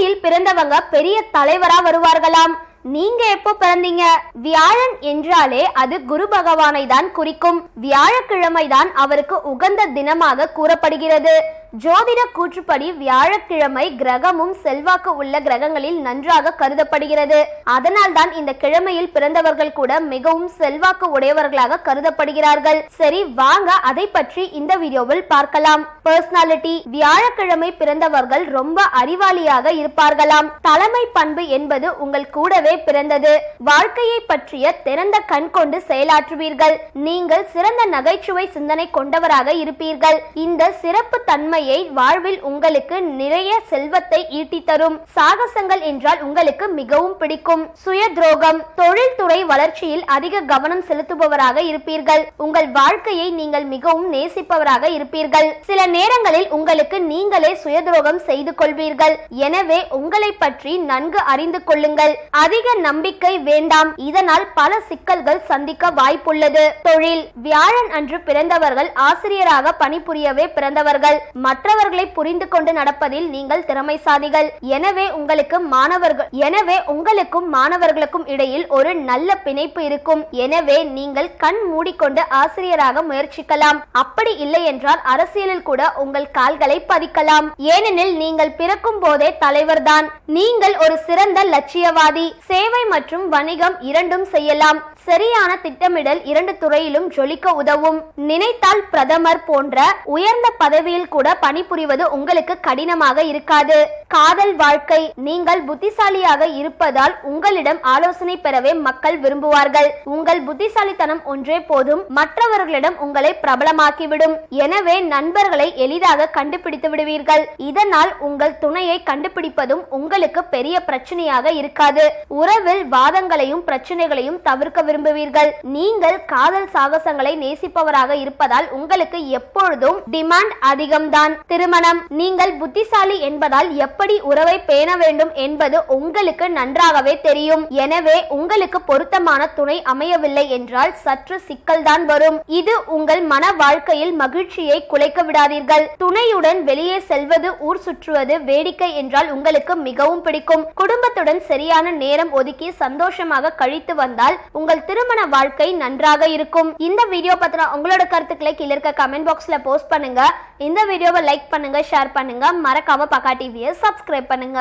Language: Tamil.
கிழமையில் பிறந்தவங்க பெரிய தலைவரா வருவார்களாம். நீங்க எப்போ பிறந்தீங்க? வியாழன் என்றாலே அது குரு பகவானை தான் குறிக்கும். வியாழக்கிழமை தான் அவருக்கு உகந்த தினமாக கூறப்படுகிறது. ஜோதிட கூற்றுப்படி வியாழக்கிழமை கிரகமும் செல்வாக்கு உள்ள கிரகங்களில் நன்றாக கருதப்படுகிறது. அதனால் தான் இந்த கிழமையில் பிறந்தவர்கள் கூட மிகவும் செல்வாக்கு உடையவர்களாக கருதப்படுகிறார்கள். சரி வாங்க அதை பற்றி இந்த வீடியோவில் பார்க்கலாம். பர்சனாலிட்டி வியாழக்கிழமை பிறந்தவர்கள் ரொம்ப அறிவாளியாக இருப்பார்களாம். தலைமை பண்பு என்பது உங்கள் கூடவே பிறந்தது. வாழ்க்கையை பற்றிய திறந்த கண் கொண்டு செயலாற்றுவீர்கள். நீங்கள் சிறந்த நகைச்சுவை சிந்தனை கொண்டவராக இருப்பீர்கள். இந்த சிறப்பு தன்மை திறமையை வாழ்வில் உங்களுக்கு நிறைய செல்வத்தை ஈட்டி தரும் சாகசங்கள் என்றால் உங்களுக்கு மிகவும் பிடிக்கும். சுய துரோகம் தொழில்துறை வளர்ச்சியில் அதிக கவனம் செலுத்துபவராக இருப்பீர்கள். உங்கள் வாழ்க்கையை நீங்கள் மிகவும் நேசிப்பவராக இருப்பீர்கள். சில நேரங்களில் உங்களுக்கு நீங்களே சுயதுரோகம் செய்து கொள்வீர்கள். எனவே உங்களை பற்றி நன்கு அறிந்து கொள்ளுங்கள். அதிக நம்பிக்கை வேண்டாம். இதனால் பல சிக்கல்கள் சந்திக்க வாய்ப்புள்ளது. தொழில் வியாழன் அன்று பிறந்தவர்கள் ஆசிரியராக பணிபுரியவே பிறந்தவர்கள். மற்றவர்களை புரிந்து கொண்டு நடப்பதில் நீங்கள் திறமைசாலிகள். எனவே உங்களுக்கு மாணவர்கள் எனவே உங்களுக்கும் மாணவர்களுக்கும் இடையில் ஒரு நல்ல பிணைப்பு இருக்கும். எனவே நீங்கள் கண் மூடிக்கொண்டு ஆசிரியராக முயற்சிக்கலாம். அப்படி இல்லை என்றால் அரசியலில் கூட உங்கள் கால்களை பதிக்கலாம். ஏனெனில் நீங்கள் பிறக்கும் போதே தலைவர்தான். நீங்கள் ஒரு சிறந்த லட்சியவாதி. சேவை மற்றும் வணிகம் இரண்டும் செய்யலாம். சரியான திட்டமிடல் இரண்டு துறையிலும் ஜொலிக்க உதவும். நினைத்தால் பிரதமர் போன்ற உயர்ந்த பதவியில் கூட பணிபுரிவது உங்களுக்கு கடினமாக இருக்காது. காதல் வாழ்க்கை நீங்கள் புத்திசாலியாக இருப்பதால் உங்களிடம் ஆலோசனை பெறவே மக்கள் விரும்புவார்கள். உங்கள் புத்திசாலித்தனம் ஒன்றே போதும் மற்றவர்களிடம் உங்களை பிரபலமாக்கிவிடும். எனவே நண்பர்களை எளிதாக கண்டுபிடித்து விடுவீர்கள். இதனால் உங்கள் துணையை கண்டுபிடிப்பதும் உங்களுக்கு பெரிய பிரச்சனையாக இருக்காது. உறவில் வாதங்களையும் பிரச்சனைகளையும் தவிர்க்க விரும்புவீர்கள். நீங்கள் காதல் சாகசங்களை நேசிப்பவராக இருப்பதால் உங்களுக்கு எப்பொழுதும் டிமாண்ட் அதிகம்தான். திருமணம் நீங்கள் புத்திசாலி என்பதால் எப்படி உறவை பேண வேண்டும் என்பது உங்களுக்கு நன்றாகவே தெரியும். எனவே உங்களுக்கு பொருத்தமான துணை அமையவில்லை என்றால் சற்று சிக்கல்தான் வரும். இது உங்கள் மன வாழ்க்கையில் மகிழ்ச்சியை குலைக்க விடாதீர்கள். துணையுடன் வெளியே செல்வது ஊர் சுற்றுவது வேடிக்கை என்றால் உங்களுக்கு மிகவும் பிடிக்கும். குடும்பத்துடன் சரியான நேரம் ஒதுக்கி சந்தோஷமாக கழித்து வந்தால் உங்கள் உங்கள் திருமண வாழ்க்கை நன்றாக இருக்கும். இந்த வீடியோ பத்தின உங்களோட கருத்துக்களை கீழே இருக்க கமெண்ட் பாக்ஸ்ல போஸ்ட் பண்ணுங்க. இந்த வீடியோவை லைக் பண்ணுங்க ஷேர் பண்ணுங்க. மறக்காம பக்கா டிவியை சப்ஸ்கிரைப் பண்ணுங்க.